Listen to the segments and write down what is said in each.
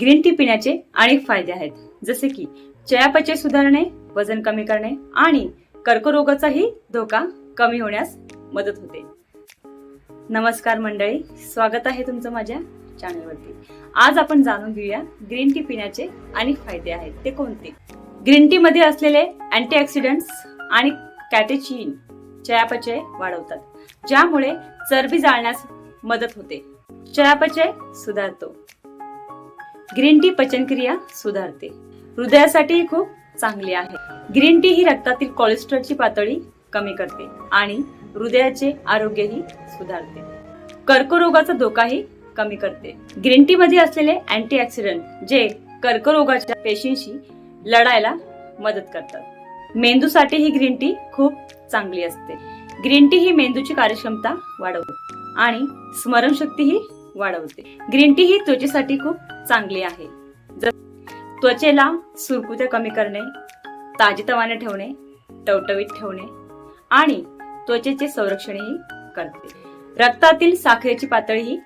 Green tea पिण्याचे अनेक फायदे आहेत. जसे की चयापचय सुधारणे वजन कमी करणे आणि कर्करोगाचाही धोका कमी होण्यास मदत होते. नमस्कार मंडळी स्वागत आहे तुमचं माझ्या चॅनलवरती आज आपण जाणून घेऊया ग्रीन टी पिण्याचे अनेक फायदे आहेत. ते कोणते? ग्रीन टी मध्ये असलेले अँटीऑक्सिडंट्स आणि कॅटेचिन चयापचय वाढवतात. ज्यामुळे चरबी जाळण्यास मदत होते. चयापचय सुधारतो. ग्रीन टी पचनक्रिया सुधारते. हृदयासाठीही खूप चांगली आहे. ग्रीन टी ही रक्तातील कोलेस्ट्रॉलची पातळी कमी करते आणि हृदयाचे आरोग्यही सुधारते. कर्करोगाचा धोकाही कमी करते. ग्रीन टी मध्ये असलेले अँटीऑक्सिडंट जे कर्करोगाच्या पेशींशी लढायला मदत करतात. मेंदूसाठी ही ग्रीन टी खूप चांगली असते. ग्रीन टी ही मेंदूची कार्यक्षमता वाढवते आणि स्मरणशक्तीही वाढवते. ग्रीन टी ही त्वचेसाठी खूप चांगली आहे. जर त्वचेला सुरकुत्या कमी करणे ताजेतवाने ठेवणे टवटवीत ठेवणे आणि त्वचेचे संरक्षणही करते. रक्तातील साखरेची पातळीही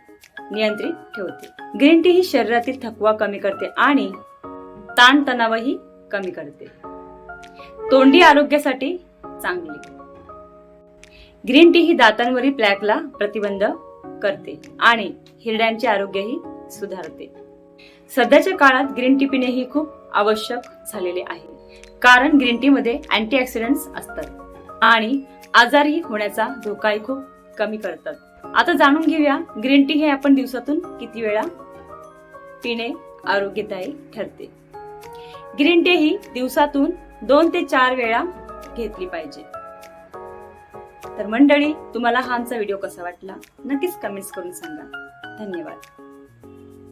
नियंत्रित ठेवते. ग्रीन टी ही शरीरातील थकवा कमी करते आणि ताणतणावही कमी करते. तोंडी आरोग्यासाठी चांगली. ग्रीन टी ही दातांवरील प्लॅकला प्रतिबंध करते आणि हिरड्यांचे आरोग्यही सुधारते. सध्याच्या काळात ग्रीन टी पिणे ही खूप आवश्यक झालेले आहे. कारण ग्रीन टी मध्ये अँटीऑक्सिडंट्स असतात आणि आजारी होण्याचा धोकाही खूप कमी करतात. आता जाणून घेऊया ग्रीन टी हे आपण दिवसातून किती वेळा पिणे आरोग्यदायी ठरते. ग्रीन टी ही दिवसातून दोन ते चार वेळा घेतली पाहिजे. तर मंडळी तुम्हाला हा आमचा व्हिडिओ कसा वाटला? नक्कीच कमेंट्स करून सांगा. धन्यवाद.